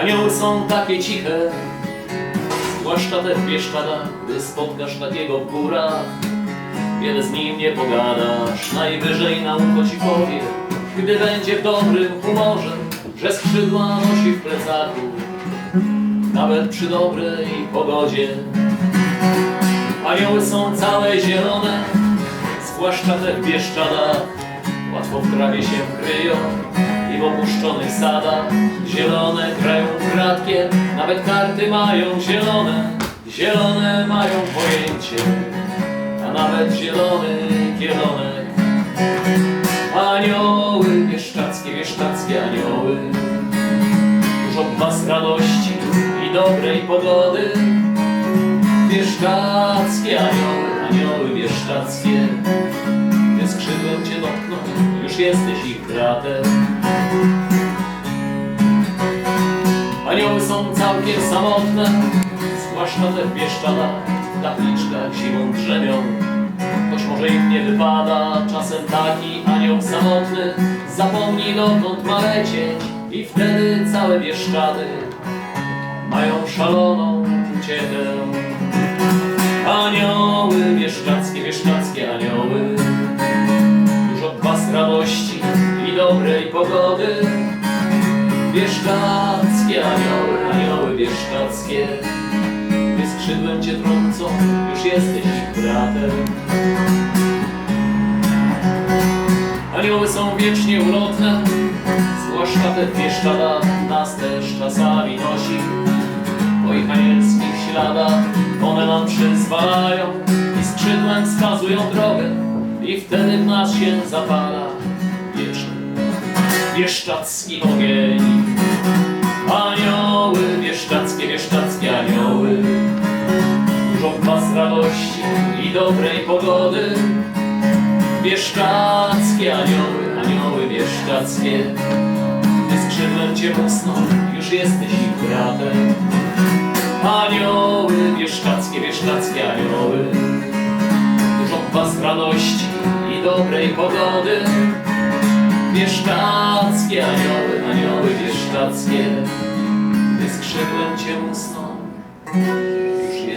Anioły są takie ciche, zwłaszcza te w Bieszczadach, gdy spotkasz takiego w górach. Wiele z nim nie pogadasz, najwyżej na ucho ci powie, gdy będzie w dobrym humorze, że skrzydła nosi w plecaku, nawet przy dobrej pogodzie. Anioły są całe zielone, zwłaszcza te w Bieszczadach, łatwo w trawie się kryją i w opuszczonych sadach. Zielone nawet karty mają zielone, zielone mają pojęcie, a nawet zielony kielonek. Anioły, wieszczackie, wieszczackie anioły, dużo was radości i dobrej pogody. Wieszczackie anioły, anioły wieszczackie, gdy skrzydłem cię dotkną, już jesteś ich bratem. Anioły są całkiem samotne, zwłaszcza te w w kapliczkach zimą drzemią. Choć może im nie wypada, czasem taki anioł samotny zapomni dokąd ma lecieć i wtedy całe Bieszczady mają szaloną uciechę. Anioły, wieszczackie, wieszczackie anioły, dużo w was radości i dobrej pogody. Bieszczackie anioły, anioły bieszczackie, gdy skrzydłem cię trącą, już jesteś bratem. Anioły są wiecznie ulotne, zwłaszcza te w Bieszczadach, nas też czasami nosi. Po ich anielskich śladach one nam przyzwalają i skrzydłem wskazują drogę i wtedy w nas się zapala wieczny wieszczacki ogień. Anioły, wieszczackie, wieszczackie anioły, w was radości i dobrej pogody. Wieszczackie anioły, anioły wieszczackie, gdy skrzydłem cię mocno, już jesteś ich bratem. Anioły, wieszczackie, wieszczackie anioły, w was radości i dobrej pogody. Wieszczackie anioły, anioły wieszczackie, gdy cię musną, już